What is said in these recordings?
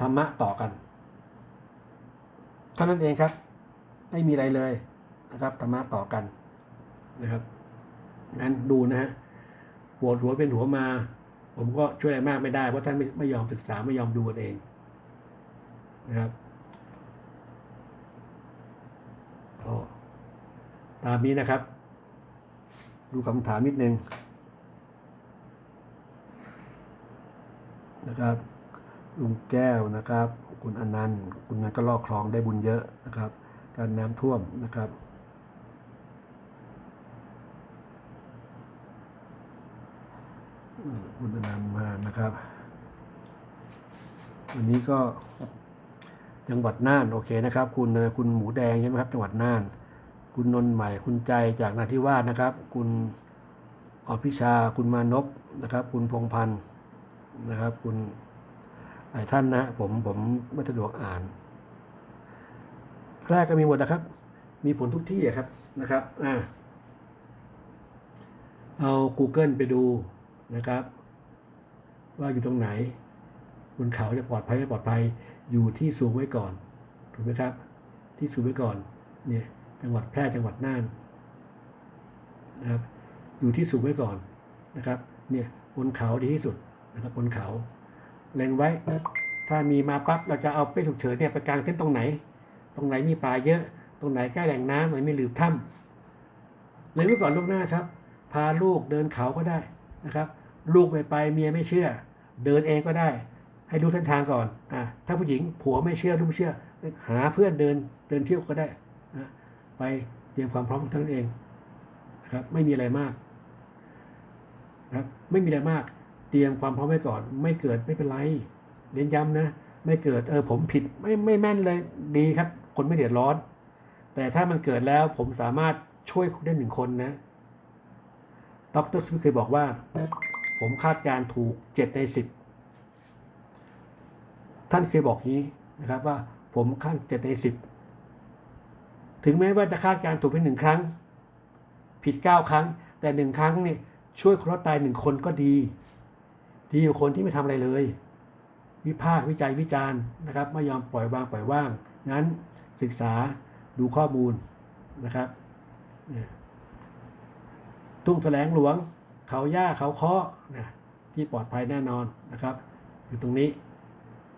ธรรมะต่อกันเท่านั้นเองครับ ไม่มีอะไรเลยนะครับธรรมะต่อกันนะครับงั้นดูนะฮะปวดหัวเป็นหัวมา ผมก็ช่วยอะไรมากไม่ได้เพราะท่านไม่ไม่ยอมศึกษาไม่ยอมดูกันเองนะครับก็ตามนี้นะครับ ดูคำถามนิดนึงนะครับ ลุงแก้วนะครับ คุณอนันต์คุณนันก็ลอกคลองได้บุญเยอะนะครับ การน้ำท่วมนะครับมคุณอนันต์มานะครับ วันนี้ก็จังหวัดน่านโอเคนะครับ คุณคุณหมูแดงใช่ไหมครับ จังหวัดน่าน คุณนนท์ใหม่คุณใจจากนาทิวาสนะครับ คุณอภิชาคุณมานพนะครับ คุณพงพันธ์นะครับ คุณ หลายท่านนะผมผมไม่สะดวกอ่านแรกก็มีหมดนะครับ มีผลทุกที่อะครับนะครับอ่าเอา Google ไปดูนะครับ ว่าอยู่ตรงไหนบนเขาจะปลอดภัยไม่ปลอดภัยอยู่ที่สูงไว้ก่อนถูกไหมครับ ที่สูงไว้ก่อนเนี่ยจังหวัดแพร่จังหวัดน่านนะครับอยู่ที่สูงไว้ก่อนนะครับ เนี่ยบนเขาดีที่สุดนะครับบนเขา เล็งไว้ ถ้ามีมาปั๊บเราจะเอาไปฉุกเฉินเนี่ยไปกลางเต็นท์ตรงไหน ตรงไหนมีป่าเยอะ ตรงไหนใกล้แหล่งน้ำไหนมีหลืบถ้ำเลยไว้ก่อนล่วงหน้าครับ พาลูกเดินเขาก็ได้นะครับ ลูกไม่ไปเมียไม่เชื่อ เดินเองก็ได้ ให้รู้เส้นทางก่อนอ่าถ้าผู้หญิงผัวไม่เชื่อลูกไม่เชื่อ หาเพื่อนเดินเดินเที่ยวก็ได้นะไปเตรียมความพร้อมของท่านเองนะครับ ไม่มีอะไรมากนะครับไม่มีอะไรมาก เตรียมความพร้อมไว้ก่อน ไม่เกิดไม่เป็นไรเน้นย้ำนะ ไม่เกิดเออผมผิดไม่ไม่แม่นเลยดีครับ คนไม่เดือดร้อน แต่ถ้ามันเกิดแล้วผมสามารถช่วยคุณได้หนึ่งคนนะดรสมิธเคยบอกว่า ผมคาดการถูกเจ็ดในสิบท่านเคยบอกนี้นะครับว่าผมคาดเจ็ดในสิบถึงแม้ว่าจะคาดการถูกเป็นหนึ่งครั้ง ผิดเก้าครั้ง แต่หนึ่งครั้งเนี่ยช่วยคนรอดตายหนึ่งคนก็ดี ดีกว่าคนที่ไม่ทำอะไรเลย วิพากษ์วิจัยวิจารณ์นะครับ ไม่ยอมปล่อยวางปล่อยว่าง งั้นศึกษาดูข้อมูลนะครับเนี่ยทุ่งแสลงหลวง เขาย่าเขาเคาะนะที่ปลอดภัยแน่นอนนะครับ อยู่ตรงนี้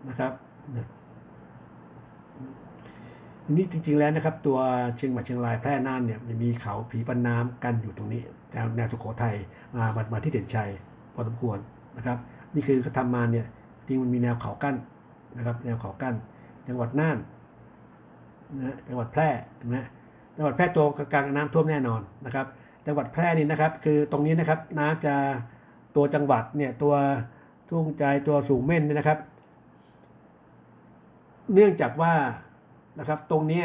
นะครับเนี่ยนี่จริงๆแล้วนะครับ ตัวเชียงใหม่เชียงรายแพร่น่านเนี่ยจะมีเขาผีปันน้ำกันอยู่ตรงนี้แนวแนวสุโขทัยมามามาที่เด่นชัยพอสมควร นะครับ นี่คือเขาทำมาเนี่ยจริงมันมีแนวเขากั้นนะครับ แนวเขากั้น จังหวัดน่านนะจังหวัดแพร่นไหมจังหวัดแพร่ตัวกลางน้ำท่วมแน่นอนนะครับ จังหวัดแพร่นี่นะครับ คือตรงนี้นะครับน้ำจะตัวจังหวัดเนี่ยตัวทุ่งใจตัวสูงเม่นเนี่ยนะครับ เนื่องจากว่านะครับตรงนี้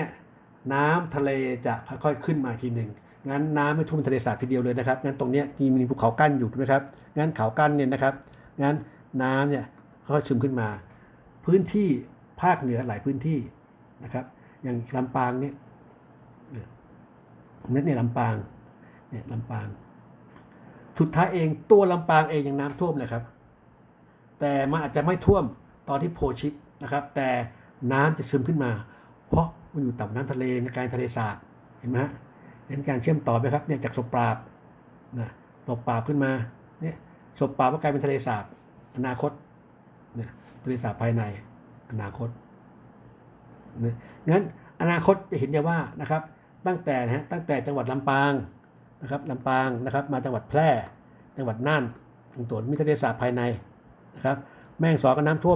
น้ำทะเลจะค่อยๆขึ้นมาทีหนึ่ง งั้นน้ำไม่ท่วมทะเลสาบทีเดียวเลยนะครับงั้นตรงเนี้ยมีภูเขากั้นอยู่ถูกไหมครับงั้นเขากั้นเนี่ยนะครับงั้นน้ำเนี่ยค่อยๆซึมขึ้นมา พื้นที่ภาคเหนือหลายพื้นที่นะครับ อย่างลำปางเนี่ยเนี่ยนั่นเนี่ยลำปางเนี่ยลำปาง สุดท้ายเองตัวลำปางเองยังน้ำท่วมเลยครับ แต่มันอาจจะไม่ท่วมตอนที่โพชิปนะครับ แต่น้ำจะซึมขึ้นมา เพราะมันอยู่ต่ำน้ำทะเลในการทะเลสาบเห็นไหมฮะ เห็นการเชื่อมต่อไหมครับเนี่ยจากศพปราบนะศพปราบขึ้นมาเนี่ยศพปราบก็กลายเป็นทะเลสาบอนาคตเนี่ยบริษัทภายในอนาคตนะงั้นอนาคตจะเห็นได้ว่านะครับ ตั้งแต่นะฮะตั้งแต่จังหวัดลำปางนะครับลำปางนะครับ มาจังหวัดแพร่ จังหวัดน่านตรงตัวมีทะเลสาบภายในนะครับ แม่งสอก็น้ำท่วม